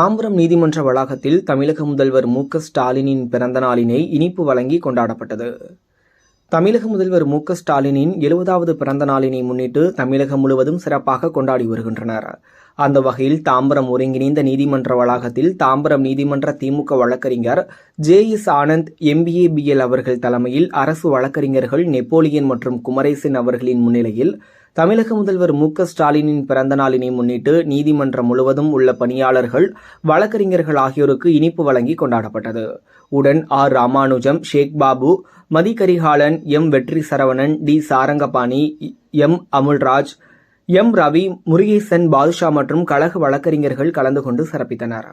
தாம்பரம் நீதிமன்ற வளாகத்தில் தமிழக முதல்வர் மு க ஸ்டாலினின் பிறந்த நாளினை இனிப்பு வழங்கி கொண்டாடப்பட்டது. தமிழக முதல்வர் மு ஸ்டாலினின் எழுபதாவது பிறந்த நாளினை முன்னிட்டு தமிழகம் முழுவதும் சிறப்பாக கொண்டாடி வருகின்றனர். அந்த வகையில் தாம்பரம் ஒருங்கிணைந்த நீதிமன்ற வளாகத்தில் தாம்பரம் நீதிமன்ற திமுக வழக்கறிஞர் J S Anand MBA BL அவர்கள் தலைமையில் அரசு வழக்கறிஞர்கள் நெப்போலியன் மற்றும் குமரேசன் அவர்களின் முன்னிலையில் தமிழக முதல்வர் மு ஸ்டாலினின் பிறந்த நாளினை முன்னிட்டு நீதிமன்றம் முழுவதும் உள்ள பணியாளர்கள் வழக்கறிஞர்கள் ஆகியோருக்கு இனிப்பு வழங்கி கொண்டாடப்பட்டது. உடன் R Ramanujam Sheikh Babu Mathi Karikalan M. Vetri Saravanan T. Sarangapani M. Amulraj M. Ravi Murugesan Badusha மற்றும் கழக வழக்கறிஞர்கள் கலந்து கொண்டு சிறப்பித்தனர்.